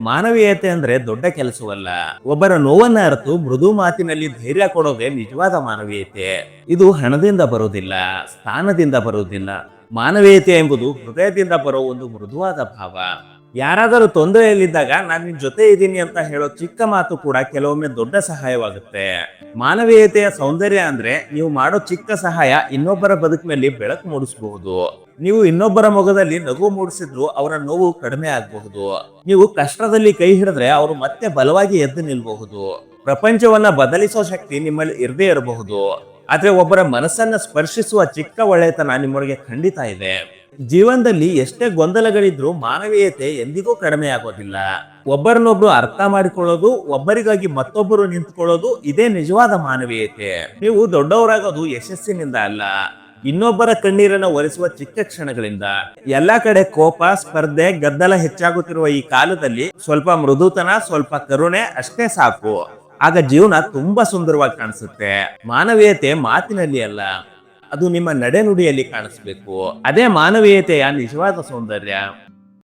ಮಾನವೀಯತೆ ಅಂದ್ರೆ ದೊಡ್ಡ ಕೆಲಸವಲ್ಲ. ಒಬ್ಬರ ನೋವನ್ನ ಅರಿತು ಮೃದು ಮಾತಿನಲ್ಲಿ ಧೈರ್ಯ ಕೊಡೋದೇ ನಿಜವಾದ ಮಾನವೀಯತೆ. ಇದು ಹಣದಿಂದ ಬರುವುದಿಲ್ಲ ಸ್ಥಾನದಿಂದ ಬರುವುದಿಲ್ಲ ಮಾನವೀಯತೆ ಎಂಬುದು ಹೃದಯದಿಂದ ಬರೋ ಒಂದು ಮೃದುವಾದ ಭಾವ. ಯಾರಾದರೂ ತೊಂದರೆಯಲ್ಲಿದ್ದಾಗ ನಾನು ನಿನ್ ಜೊತೆ ಇದ್ದೀನಿ ಅಂತ ಹೇಳೋ ಚಿಕ್ಕ ಮಾತು ಕೂಡ ಕೆಲವೊಮ್ಮೆ ದೊಡ್ಡ ಸಹಾಯವಾಗುತ್ತೆ. ಮಾನವೀಯತೆಯ ಸೌಂದರ್ಯ ಅಂದ್ರೆ ನೀವು ಮಾಡೋ ಚಿಕ್ಕ ಸಹಾಯ ಇನ್ನೊಬ್ಬರ ಬದುಕಿನಲ್ಲಿ ಬೆಳಕು ಮೂಡಿಸಬಹುದು. ನೀವು ಇನ್ನೊಬ್ಬರ ಮೊಗದಲ್ಲಿ ನಗು ಮೂಡಿಸಿದ್ರು ಅವರ ನೋವು ಕಡಿಮೆ ಆಗಬಹುದು. ನೀವು ಕಷ್ಟದಲ್ಲಿ ಕೈ ಹಿಡಿದ್ರೆ ಅವರು ಮತ್ತೆ ಬಲವಾಗಿ ಎದ್ದು ನಿಲ್ಬಹುದು. ಪ್ರಪಂಚವನ್ನ ಬದಲಿಸೋ ಶಕ್ತಿ ನಿಮ್ಮಲ್ಲಿ ಇರದೇ ಇರಬಹುದು. ಆದ್ರೆ ಒಬ್ಬರ ಮನಸ್ಸನ್ನ ಸ್ಪರ್ಶಿಸುವ ಚಿಕ್ಕ ಒಳ್ಳೆತನ ನಿಮ್ಮೊಳಗೆ ಖಂಡಿತ ಇದೆ. ಜೀವನದಲ್ಲಿ ಎಷ್ಟೇ ಗೊಂದಲಗಳಿದ್ರೂ ಮಾನವೀಯತೆ ಎಂದಿಗೂ ಕಡಿಮೆ ಆಗೋದಿಲ್ಲ. ಒಬ್ಬರನ್ನೊಬ್ರು ಅರ್ಥ ಮಾಡಿಕೊಳ್ಳೋದು, ಒಬ್ಬರಿಗಾಗಿ ಮತ್ತೊಬ್ಬರು ನಿಂತ್ಕೊಳ್ಳೋದು ಇದೇ ನಿಜವಾದ ಮಾನವೀಯತೆ. ನೀವು ದೊಡ್ಡವರಾಗೋದು ಯಶಸ್ಸಿನಿಂದ ಅಲ್ಲ, ಇನ್ನೊಬ್ಬರ ಕಣ್ಣೀರನ್ನ ಒರೆಸುವ ಚಿಕ್ಕ ಕ್ಷಣಗಳಿಂದ. ಎಲ್ಲಾ ಕಡೆ ಕೋಪ, ಸ್ಪರ್ಧೆ, ಗದ್ದಲ ಹೆಚ್ಚಾಗುತ್ತಿರುವ ಈ ಕಾಲದಲ್ಲಿ ಸ್ವಲ್ಪ ಮೃದುತನ, ಸ್ವಲ್ಪ ಕರುಣೆ ಅಷ್ಟೇ ಸಾಕು. ಆಗ ಜೀವನ ತುಂಬಾ ಸುಂದರವಾಗಿ ಕಾಣಿಸುತ್ತೆ. ಮಾನವೀಯತೆ ಮಾತಿನಲ್ಲಿ ಅಲ್ಲ, ಅದು ನಿಮ್ಮ ನಡೆನುಡಿಯಲ್ಲಿ ಕಾಣಿಸ್ಬೇಕು. ಅದೇ ಮಾನವೀಯತೆಯ ನಿಜವಾದ ಸೌಂದರ್ಯ.